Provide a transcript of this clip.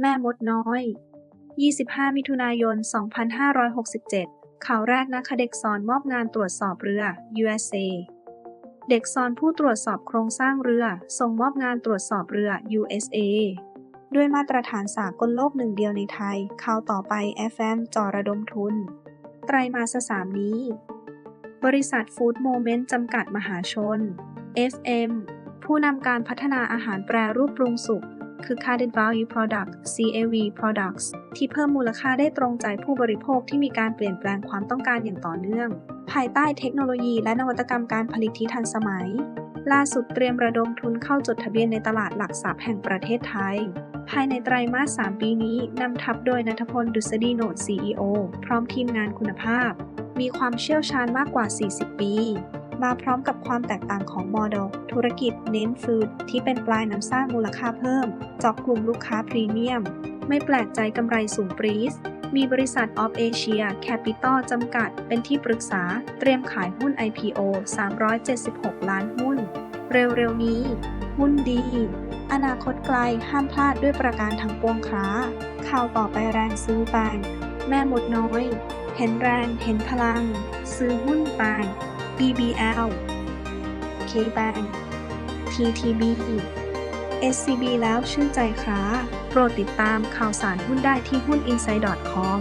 แม่มดน้อย 25 มิถุนายน 2567 ข่าวแรกนะคะเด็กสอนมอบงานตรวจสอบเรือ USA เด็กสอนผู้ตรวจสอบโครงสร้างเรือส่งมอบงานตรวจสอบเรือ USA ด้วยมาตรฐานสากลโลกหนึ่งเดียวในไทย ข่าวต่อไป FM จอระดมทุน ไตรมาสสามนี้ บริษัทฟู้ดโมเมนต์จำกัดมหาชน FM ผู้นำการพัฒนาอาหารแปรรูปปรุงสุก คือ Carded Value Product CAV Products ที่เพิ่มมูลค่าได้ตรงใจผู้บริโภคที่มีการเปลี่ยนแปลงความต้องการอย่างต่อเนื่อง ภายใต้เทคโนโลยีและนวัตกรรมการผลิตที่ทันสมัย ล่าสุดเตรียมระดมทุนเข้าจดทะเบียนในตลาดหลักทรัพย์แห่งประเทศไทย ภายในไตรมาส 3 ปีนี้นำทัพโดยนัทพล ดุษฎีโนด CEO พร้อมทีมงานคุณภาพ มีความเชี่ยวชาญมากกว่า 40 ปี มาพร้อมกับความแตกต่างของโมเดลธุรกิจเน้นฟู้ดที่เป็นปลายน้ำสร้างมูลค่าเพิ่มเจาะกลุ่มลูกค้าพรีเมียม ไม่แปลกใจกำไรสูงปรี๊ดมีบริษัทออฟเอเชียแคปิตอลจำกัด เป็นที่ปรึกษาเตรียมขายหุ้น IPO 376 ล้านหุ้น เร็วๆนี้ หุ้นดี อนาคตไกลห้ามพลาดด้วยประการทั้งปวงค้าข่าวต่อไปแรงซื้อแบงแม่หมดน้อย เห็นแรงเห็นพลัง ซื้อหุ้นแบง BBL KBank TTB SCB แล้วชื่นใจค้า โปรดติดตามข่าวสารหุ้นได้ที่หุ้น insight.com